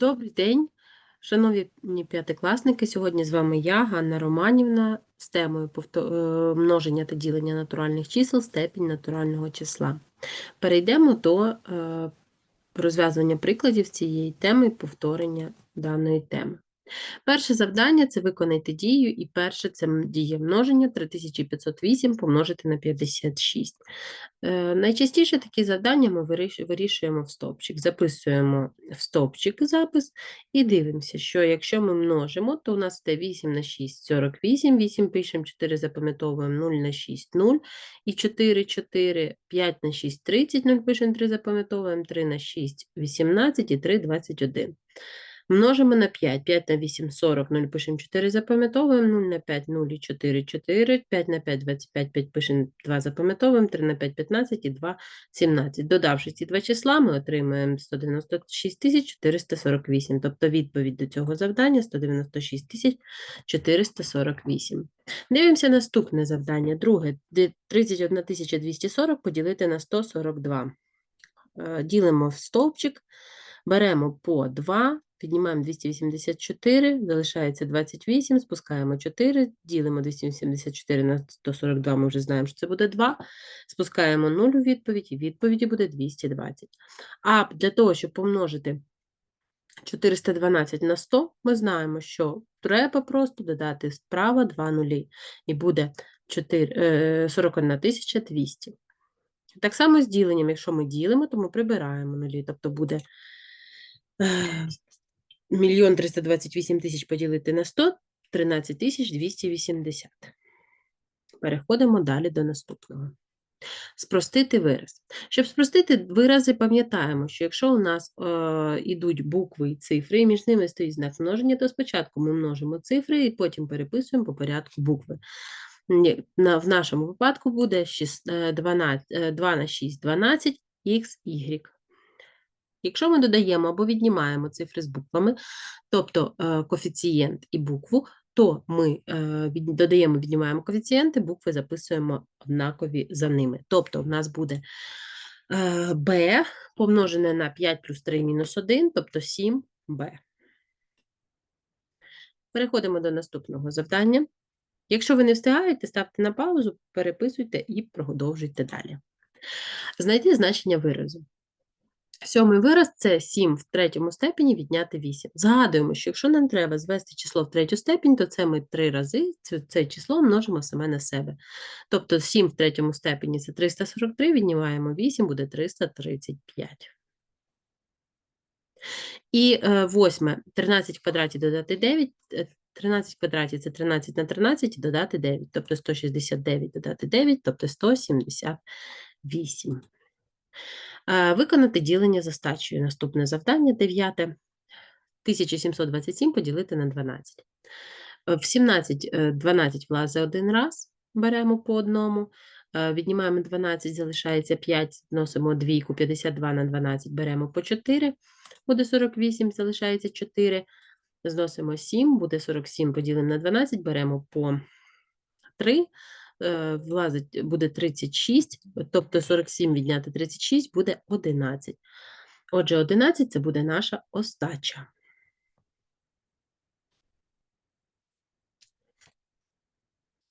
Добрий день, шановні п'ятикласники. Сьогодні з вами я, Ганна Романівна, з темою е, множення та ділення натуральних чисел, степінь натурального числа. Перейдемо до е, розв'язування прикладів цієї теми повторення даної теми. Перше завдання це виконайте дію, і перше це дія множення 3508 помножити на 56. Е, Найчастіше такі завдання ми вирішуємо в стовпчик. Записуємо в стовпчик запис і дивимося, що якщо ми множимо, то у нас йде 8 на 6 – 48, 8 пишемо, 4 запам'ятовуємо, 0 на 6 – 0, і 4 – 4, 5 на 6 – 30, 0 пишемо, 3 запам'ятовуємо, 3 на 6 – 18 і 3 – 21. Множимо на 5. 5 на 8 – 40, 0 пишемо 4, запам'ятовуємо, 0 на 5 – 0 і 4 – 4, 5 на 5 – 25, 5 пишемо 2, запам'ятовуємо, 3 на 5 – 15 і 2 – 17. Додавши ці два числа, ми отримаємо 196 448, тобто відповідь до цього завдання 196 448. Дивимося наступне завдання. Друге, 31 240 поділити на 142. Е, Ділимо в стовпчик, беремо по 2, піднімаємо 284, залишається 28, спускаємо 4, ділимо 284 на 142, ми вже знаємо, що це буде 2, спускаємо 0 у відповідь, і відповіді буде 220. А для того, щоб помножити 412 на 100, ми знаємо, що треба просто додати справа 2 нулі, і буде 4, е, 41 200. Так само з діленням, якщо ми ділимо, то ми прибираємо нулі, тобто буде е, мільйон 328 тисяч поділити на 100 – 13 тисяч 280. Переходимо далі до наступного. Спростити вираз. Щоб спростити вирази, пам'ятаємо, що якщо у нас е, ідуть букви і цифри, і між ними стоїть знак множення, то спочатку ми множимо цифри і потім переписуємо по порядку букви. На, в нашому випадку буде 6, е, 12, е, 2 на 6 – 12, х, y. Якщо ми додаємо або віднімаємо цифри з буквами, тобто е, коефіцієнт і букву, то ми е, додаємо, віднімаємо коефіцієнти, букви записуємо однакові за ними. Тобто в нас буде е, b помножене на 5 плюс 3 мінус 1, тобто 7b. Переходимо до наступного завдання. Якщо ви не встигаєте, ставте на паузу, переписуйте і продовжуйте далі. Знайти значення виразу. Сьомий вираз це 7 в третьому степені відняти 8. Згадуємо, що якщо нам треба звести число в третю степінь, то це ми три рази це, це число множимо саме на себе. Тобто 7 в третьому степені це 343, віднімаємо 8, буде 335. І е, восьме, 13 в квадраті додати 9, е, 13 в квадраті це 13 на 13 і додати 9, тобто 169 додати 9, тобто 178. Е, Виконати ділення за стачею. Наступне завдання, дев'яте. 1727 поділити на 12. Е, В 17 е, 12 влазить один раз, беремо по одному. Е, Віднімаємо 12, залишається 5, зносимо двійку, 52 на 12, беремо по 4, буде 48, залишається 4. Зносимо 7, буде 47, поділимо на 12, беремо по 3, е, влазить, буде 36, тобто 47 відняти 36 буде 11. Отже, 11 це буде наша остача.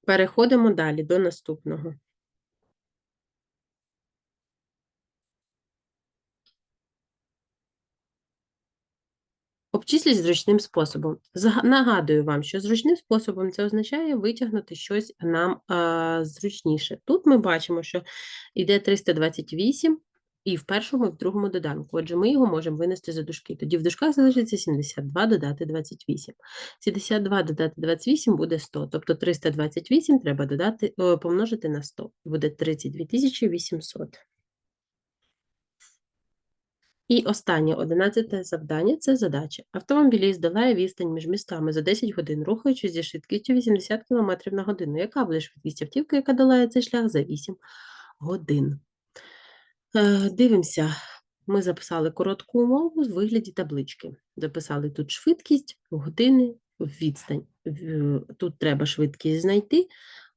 Переходимо далі до наступного. Обчисліть зручним способом. Нагадую вам, що зручним способом це означає витягнути щось нам а, зручніше. Тут ми бачимо, що йде 328 і в першому, і в другому доданку. Отже, ми його можемо винести за дужки. Тоді в дужках залишиться 72 додати 28. 72 додати 28 буде 100, тобто 328 треба додати, помножити на 100. Буде 32 800. І останнє, одинадцяте завдання – це задача. Автомобіліст долає відстань між містами за 10 годин, рухаючись зі швидкістю 80 км на годину. Яка буде швидкість автівки, яка долає цей шлях за 8 годин? Е, Дивимося. Ми записали коротку умову в вигляді таблички. Записали тут швидкість, години, відстань. Тут треба швидкість знайти,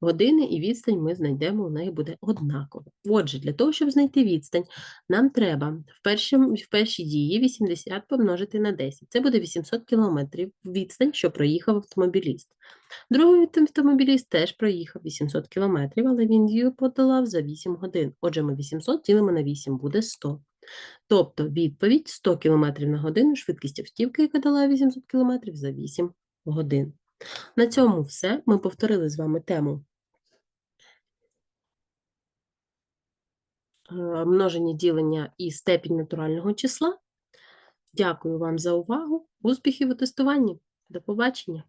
години, і відстань ми знайдемо, у неї буде однакова. Отже, для того, щоб знайти відстань, нам треба в, першому, в першій дії 80 помножити на 10. Це буде 800 кілометрів відстань, що проїхав автомобіліст. Другий автомобіліст теж проїхав 800 кілометрів, але він її подолав за 8 годин. Отже, ми 800 ділимо на 8, буде 100. Тобто відповідь 100 км на годину, швидкість автівки, яка дала 800 км за 8 годин. На цьому все. Ми повторили з вами тему множення ділення і степінь натурального числа. Дякую вам за увагу. Успіхів у тестуванні. До побачення!